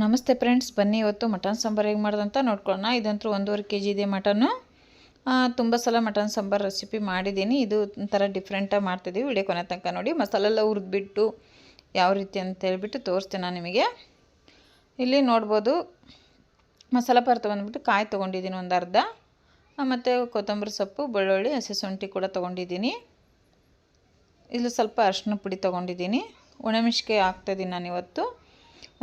ನಮಸ್ತೆ ಫ್ರೆಂಡ್ಸ್, ಬನ್ನಿ ಇವತ್ತು ಮಟನ್ ಸಾಂಬಾರು ಹೇಗೆ ಮಾಡೋದಂತ ನೋಡ್ಕೊಳ್ಳೋಣ ಇದಂತೂ ಒಂದೂವರೆ ಕೆ ಜಿ ಇದೆ ಮಟನ್ನು. ತುಂಬ ಸಲ ಮಟನ್ ಸಾಂಬಾರು ರೆಸಿಪಿ ಮಾಡಿದ್ದೀನಿ. ಇದು ಒಂಥರ ಡಿಫ್ರೆಂಟಾಗಿ ಮಾಡ್ತಿದ್ದೀವಿ ವಿಡಿಯೋ ಕೊನೆ ತನಕ ನೋಡಿ. ಮಸಾಲೆ ಎಲ್ಲ ಹುರಿದ್ಬಿಟ್ಟು ಯಾವ ರೀತಿ ಅಂತ ಹೇಳ್ಬಿಟ್ಟು ತೋರಿಸ್ತೀನಿ ನಾನು ನಿಮಗೆ. ಇಲ್ಲಿ ನೋಡ್ಬೋದು, ಮಸಾಲೆ ಪದಾರ್ಥ ಬಂದುಬಿಟ್ಟು ಕಾಯಿ ತೊಗೊಂಡಿದ್ದೀನಿ ಒಂದು ಅರ್ಧ. ಮತ್ತು ಕೊತ್ತಂಬರಿ ಸೊಪ್ಪು, ಬೆಳ್ಳುಳ್ಳಿ, ಹಸಿ ಶುಂಠಿ ಕೂಡ ತೊಗೊಂಡಿದ್ದೀನಿ. ಇಲ್ಲಿ ಸ್ವಲ್ಪ ಅರಶಿನ ಪುಡಿ ತೊಗೊಂಡಿದ್ದೀನಿ. ಒಣಮೆಣ್ಸಿಕಾಯಿ ಹಾಕ್ತಾಯಿದ್ದೀನಿ ನಾನು ಇವತ್ತು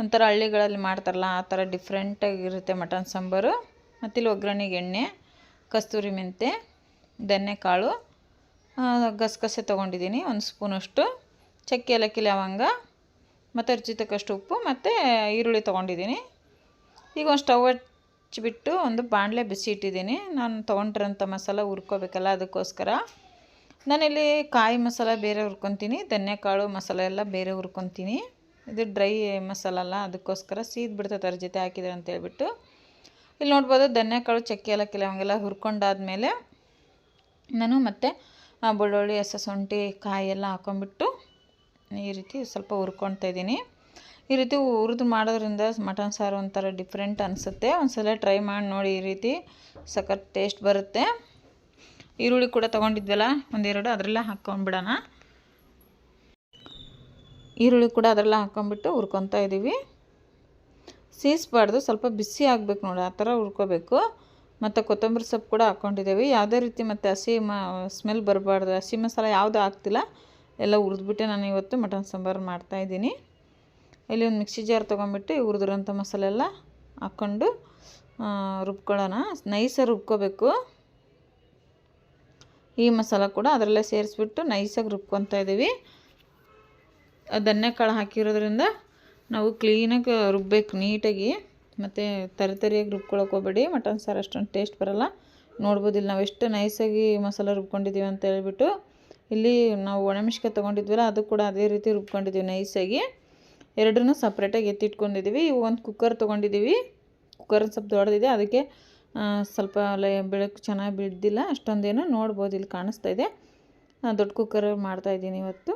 ಒಂಥರ ಹಳ್ಳಿಗಳಲ್ಲಿ ಮಾಡ್ತಾರಲ್ಲ, ಆ ಥರ ಡಿಫ್ರೆಂಟಾಗಿರುತ್ತೆ ಮಟನ್ ಸಾಂಬಾರು. ಮತ್ತಿಲ್ಲಿ ಒಗ್ಗರಣೆಗೆ ಎಣ್ಣೆ, ಕಸ್ತೂರಿ ಮೆಂತೆ ಕಾಳು ಗಸಗಸೆ ತೊಗೊಂಡಿದ್ದೀನಿ ಒಂದು ಸ್ಪೂನಷ್ಟು ಚಕ್ಕೆ ಏಲಕ್ಕಿ ಲವಂಗ, ಮತ್ತು ರುಚಿತಕ್ಕಷ್ಟು ಉಪ್ಪು, ಮತ್ತು ಈರುಳ್ಳಿ ತೊಗೊಂಡಿದ್ದೀನಿ. ಈಗ ಒಂದು ಸ್ಟವ್ ಹಚ್ಚಿಬಿಟ್ಟು ಒಂದು ಬಾಣಲೆ ಬಿಸಿ ಇಟ್ಟಿದ್ದೀನಿ. ನಾನು ತೊಗೊಂಡಿರೋಂಥ ಮಸಾಲ ಹುರ್ಕೋಬೇಕಲ್ಲ ಅದಕ್ಕೋಸ್ಕರ. ನಾನಿಲ್ಲಿ ಕಾಯಿ ಮಸಾಲ ಬೇರೆ ಹುರ್ಕೊತೀನಿ ಧನ್ಯಕಾಳು ಮಸಾಲೆ ಎಲ್ಲ ಬೇರೆ ಹುರ್ಕೊತೀನಿ. ಇದು ಡ್ರೈ ಮಸಾಲ ಅಲ್ಲ ಅದಕ್ಕೋಸ್ಕರ ಸೀದ್ ಬಿಡ್ತೈತೆ ಅದ್ರ ಜೊತೆ ಹಾಕಿದ್ರೆ ಅಂತ ಹೇಳ್ಬಿಟ್ಟು. ಇಲ್ಲಿ ನೋಡ್ಬೋದು ಧನ್ಯಕಾಳು, ಚಕ್ಕೆ ಎಲ್ಲ ಕೆಲವಂಗೆಲ್ಲ ಹುರ್ಕೊಂಡಾದ್ಮೇಲೆ ನಾನು ಮತ್ತೆ ಬೆಳ್ಳುಳ್ಳಿ ಹಸ ಶುಂಠಿ, ಕಾಯಿ ಎಲ್ಲ ಹಾಕೊಂಡ್ಬಿಟ್ಟು ಈ ರೀತಿ ಸ್ವಲ್ಪ ಹುರ್ಕೊಳ್ತಾ ಇದ್ದೀನಿ. ಈ ರೀತಿ ಹುರಿದು ಮಾಡೋದ್ರಿಂದ ಮಟನ್ ಸಾರು ಒಂಥರ ಡಿಫ್ರೆಂಟ್ ಅನಿಸುತ್ತೆ. ಒಂದ್ಸಲ ಟ್ರೈ ಮಾಡಿ ನೋಡಿ ಈ ರೀತಿ ಸಖತ್ ಟೇಸ್ಟ್ ಬರುತ್ತೆ. ಈರುಳ್ಳಿ ಕೂಡ ತೊಗೊಂಡಿದ್ವಲ್ಲ, ಒಂದೆರಡು, ಅದರಲ್ಲೇ ಹಾಕ್ಕೊಂಡ್ಬಿಡೋಣ ಈರುಳ್ಳಿ ಕೂಡ ಅದರಲ್ಲ ಹಾಕ್ಕೊಂಬಿಟ್ಟು ಹುರ್ಕೊತಾ ಇದ್ದೀವಿ ಸೀಸ್ಬಾರ್ದು, ಸ್ವಲ್ಪ ಬಿಸಿ ಆಗಬೇಕು ನೋಡಿ, ಆ ಥರ ಹುರ್ಕೋಬೇಕು. ಮತ್ತು ಕೊತ್ತಂಬರಿ ಸೊಪ್ಪು ಕೂಡ ಹಾಕ್ಕೊಂಡಿದ್ದೀವಿ ಯಾವುದೇ ರೀತಿ ಮತ್ತು ಹಸಿ ಮ, ಸ್ಮೆಲ್ ಬರಬಾರ್ದು. ಹಸಿ ಮಸಾಲ ಯಾವುದು ಹಾಕ್ತಿಲ್ಲ, ಎಲ್ಲ ಹುರಿದ್ಬಿಟ್ಟೆ ನಾನು ಇವತ್ತು ಮಟನ್ ಸಾಂಬಾರು ಮಾಡ್ತಾಯಿದ್ದೀನಿ ಇಲ್ಲಿ ಒಂದು ಮಿಕ್ಸಿ ಜಾರ್ ತೊಗೊಂಬಿಟ್ಟು ಹುರಿದಿರೋಂಥ ಮಸಾಲೆ ಎಲ್ಲ ಹಾಕ್ಕೊಂಡು ರುಬ್ಕೊಳ್ಳೋಣ. ನೈಸಾಗಿ ರುಬ್ಕೋಬೇಕು. ಈ ಮಸಾಲ ಕೂಡ ಅದರಲ್ಲೇ ಸೇರಿಸ್ಬಿಟ್ಟು ನೈಸಾಗಿ ರುಬ್ಕೊತಾ ಇದ್ದೀವಿ ಕಾಳು ಹಾಕಿರೋದ್ರಿಂದ ನಾವು ಕ್ಲೀನಾಗಿ ರುಬ್ಬಬೇಕು ನೀಟಾಗಿ. ಮತ್ತು ತರಿ ತರಿಯಾಗಿ ರುಬ್ಕೊಳಕ್ಕೆ ಹೋಗ್ಬೇಡಿ. ಮಟನ್ ಸಾರು ಅಷ್ಟೊಂದು ಟೇಸ್ಟ್ ಬರೋಲ್ಲ. ನೋಡ್ಬೋದು, ಇಲ್ಲಿ ನಾವು ಎಷ್ಟು ನೈಸಾಗಿ ಮಸಾಲ ರುಬ್ಕೊಂಡಿದ್ದೀವಿ ಅಂತ ಹೇಳ್ಬಿಟ್ಟು. ಇಲ್ಲಿ ನಾವು ಒಣಮೆಣ್ಸಿಕಾಯಿ ತೊಗೊಂಡಿದ್ವಲ್ಲ, ಅದು ಕೂಡ ಅದೇ ರೀತಿ ರುಬ್ಕೊಂಡಿದ್ದೀವಿ ನೈಸಾಗಿ ಎರಡನ್ನೂ ಸಪ್ರೇಟಾಗಿ ಎತ್ತಿಟ್ಕೊಂಡಿದ್ದೀವಿ ಇವು ಒಂದು ಕುಕ್ಕರ್ ತೊಗೊಂಡಿದ್ದೀವಿ ಕುಕ್ಕರ್ ಸ್ವಲ್ಪ ದೊಡ್ಡದಿದೆ. ಅದಕ್ಕೆ ಸ್ವಲ್ಪ ಬೆಳಕು ಚೆನ್ನಾಗಿ ಬಿದ್ದಿಲ್ಲ ಅಷ್ಟೊಂದೇನು ನೋಡ್ಬೋದು, ಇಲ್ಲಿ ಕಾಣಿಸ್ತಾ ಇದೆ. ದೊಡ್ಡ ಕುಕ್ಕರ್ ಮಾಡ್ತಾಯಿದ್ದೀನಿ ಇವತ್ತು.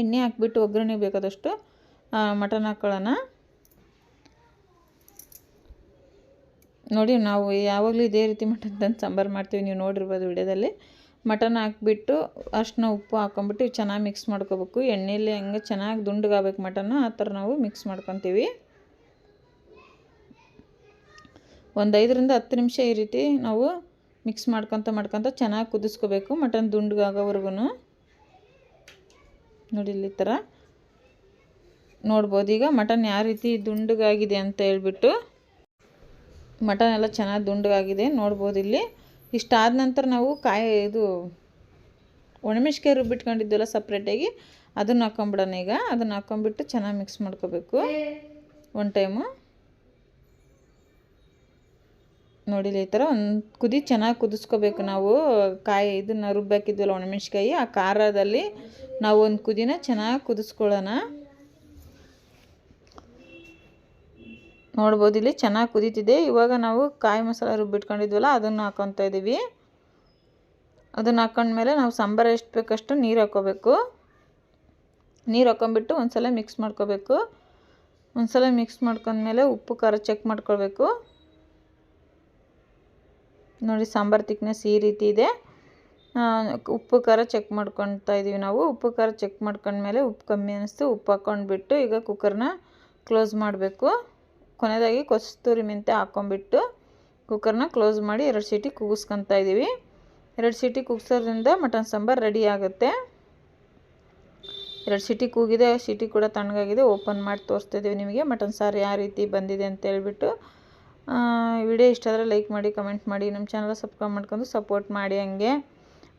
ಎಣ್ಣೆ ಹಾಕ್ಬಿಟ್ಟು ಒಗ್ಗರಣೆ ಬೇಕಾದಷ್ಟು ಮಟನ್ ಹಾಕ್ಕೊಳ್ಳೋಣ ನೋಡಿ, ನಾವು ಯಾವಾಗಲೂ ಇದೇ ರೀತಿ ಮಟನ್ ತಂದು ಸಾಂಬಾರು ಮಾಡ್ತೀವಿ, ನೀವು ನೋಡಿರ್ಬೋದು ವಿಡಿಯೋದಲ್ಲಿ. ಮಟನ್ ಹಾಕ್ಬಿಟ್ಟು ಅಷ್ಟನ್ನ ಉಪ್ಪು ಹಾಕ್ಕೊಂಬಿಟ್ಟು ಚೆನ್ನಾಗಿ ಮಿಕ್ಸ್ ಮಾಡ್ಕೋಬೇಕು. ಎಣ್ಣೆಯಲ್ಲಿ ಹಂಗೆ ಚೆನ್ನಾಗಿ ದುಂಡಗಾಗಬೇಕು ಮಟನ್ ಆ ಥರ ನಾವು ಮಿಕ್ಸ್ ಮಾಡ್ಕೊತೀವಿ. ಒಂದು ಐದರಿಂದ ಹತ್ತು ನಿಮಿಷ ಈ ರೀತಿ ನಾವು ಮಿಕ್ಸ್ ಮಾಡ್ಕೊತ ಮಾಡ್ಕೊತ ಚೆನ್ನಾಗಿ ಕುದಿಸ್ಕೋಬೇಕು. ಮಟನ್ ದುಂಡ್ಗಾಗೋವರೆಗೂ ನೋಡಿ ಇಲ್ಲಿ ಥರ ನೋಡ್ಬೋದು. ಈಗ ಮಟನ್ ಯಾವ ರೀತಿ ದುಂಡಗಾಗಿದೆ ಅಂತ ಹೇಳ್ಬಿಟ್ಟು ಮಟನ್ ಎಲ್ಲ ಚೆನ್ನಾಗಿ ದುಂಡಗಾಗಿದೆ. ನೋಡ್ಬೋದು ಇಲ್ಲಿ. ಇಷ್ಟಾದ ನಂತರ ನಾವು ಕಾಯಿ ಇದು ಒಣಮೆಣ್ಸಿಕಾಯಿ ರುಬ್ಬಿಟ್ಕೊಂಡಿದ್ದೆಲ್ಲ ಸಪ್ರೇಟಾಗಿ ಅದನ್ನು ಹಾಕೊಂಬಿಡೋಣ ಈಗ. ಅದನ್ನು ಹಾಕೊಂಬಿಟ್ಟು ಚೆನ್ನಾಗಿ ಮಿಕ್ಸ್ ಮಾಡ್ಕೋಬೇಕು. ಒನ್ ಟೈಮು ನೋಡಿಲ್ಲ ಈ ಥರ. ಒಂದು ಕುದಿ ಚೆನ್ನಾಗಿ ಕುದಿಸ್ಕೋಬೇಕು ನಾವು. ಕಾಯಿ ಇದನ್ನು ರುಬ್ಬಾಕಿದ್ವಲ್ಲ ಒಣಮೆಣ್ಸಿಕಾಯಿ ಆ ಖಾರದಲ್ಲಿ ನಾವು ಒಂದು ಕುದಿನ ಚೆನ್ನಾಗಿ ಕುದಿಸ್ಕೊಳ್ಳೋಣ. ನೋಡ್ಬೋದು ಇಲ್ಲಿ ಚೆನ್ನಾಗಿ ಕುದೀತಿದೆ. ಇವಾಗ ನಾವು ಕಾಯಿ ಮಸಾಲ ರುಬ್ಬಿಟ್ಕೊಂಡಿದ್ವಲ್ಲ, ಅದನ್ನು ಹಾಕೊತಾ ಇದ್ದೀವಿ ಅದನ್ನು ಹಾಕೊಂಡ್ಮೇಲೆ ನಾವು ಸಾಂಬಾರು ಎಷ್ಟು ಬೇಕಷ್ಟು ನೀರು ಹಾಕೋಬೇಕು. ನೀರು ಹಾಕೊಂಬಿಟ್ಟು ಒಂದು ಸಲ ಮಿಕ್ಸ್ ಮಾಡ್ಕೋಬೇಕು. ಒಂದು ಸಲ ಮಿಕ್ಸ್ ಮಾಡ್ಕೊಂಡ್ಮೇಲೆ ಉಪ್ಪು ಖಾರ ಚೆಕ್ ಮಾಡ್ಕೊಳ್ಬೇಕು. ನೋಡಿ, ಸಾಂಬಾರು ತಿಕ್ನೆಸ್ ಈ ರೀತಿ ಇದೆ. ಉಪ್ಪು, ಖಾರ ಚೆಕ್ ಮಾಡ್ಕೊತಾ ಇದ್ದೀವಿ ನಾವು. ಉಪ್ಪು, ಖಾರ ಚೆಕ್ ಮಾಡ್ಕೊಂಡ್ಮೇಲೆ ಉಪ್ಪು ಕಮ್ಮಿ ಅನ್ನಿಸ್ತು. ಉಪ್ಪು ಹಾಕ್ಕೊಂಡ್ಬಿಟ್ಟು ಈಗ ಕುಕ್ಕರ್ನ ಕ್ಲೋಸ್ ಮಾಡಬೇಕು. ಕೊನೆಯದಾಗಿ ಕೊಸ್ತೂರಿ ಮೆಂತೆ ಹಾಕ್ಕೊಂಬಿಟ್ಟು ಕುಕ್ಕರ್ನ ಕ್ಲೋಸ್ ಮಾಡಿ ಎರಡು ಸೀಟಿ ಕೂಗಿಸ್ಕೊತಾ ಇದ್ದೀವಿ ಎರಡು ಸೀಟಿ ಕೂಗ್ಸೋದ್ರಿಂದ ಮಟನ್ ಸಾಂಬಾರು ರೆಡಿ ಆಗುತ್ತೆ. ಎರಡು ಸೀಟಿ ಕೂಗಿದೆ, ಸೀಟಿ ಕೂಡ ತಣ್ಣಗಾಗಿದೆ. ಓಪನ್ ಮಾಡಿ ತೋರಿಸ್ತಾ ಇದ್ದೀವಿ ನಿಮಗೆ ಮಟನ್ ಸಾರು ಯಾವ ರೀತಿ ಬಂದಿದೆ ಅಂತ ಹೇಳ್ಬಿಟ್ಟು. ವಿಡಿಯೋ ಇಷ್ಟ ಆದರೆ ಲೈಕ್ ಮಾಡಿ ಕಮೆಂಟ್ ಮಾಡಿ ನಮ್ಮ ಚಾನಲ್ ಸಬ್ಸ್ಕ್ರೈಬ್ ಮಾಡ್ಕೊಂಡು ಸಪೋರ್ಟ್ ಮಾಡಿ ಹಂಗೆ.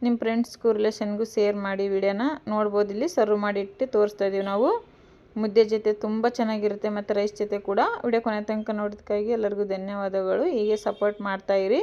ನಿಮ್ಮ ಫ್ರೆಂಡ್ಸ್ಗೂ ರಿಲೇಷನ್ಗೂ ಶೇರ್ ಮಾಡಿ ವಿಡಿಯೋನ ನೋಡ್ಬೋದು ಇಲ್ಲಿ. ಸರ್ವ್ ಮಾಡಿ ಇಟ್ಟು ತೋರಿಸ್ತಾ ಇದ್ದೀವಿ ನಾವು. ಮುದ್ದೆ ಜೊತೆ ತುಂಬ ಚೆನ್ನಾಗಿರುತ್ತೆ, ಮತ್ತು ರೈಸ್ ಜೊತೆ ಕೂಡ. ವಿಡಿಯೋ ಕೊನೆ ತನಕ ನೋಡೋದಕ್ಕಾಗಿ ಎಲ್ಲರಿಗೂ ಧನ್ಯವಾದಗಳು. ಹೀಗೆ ಸಪೋರ್ಟ್ ಮಾಡ್ತಾಯಿರಿ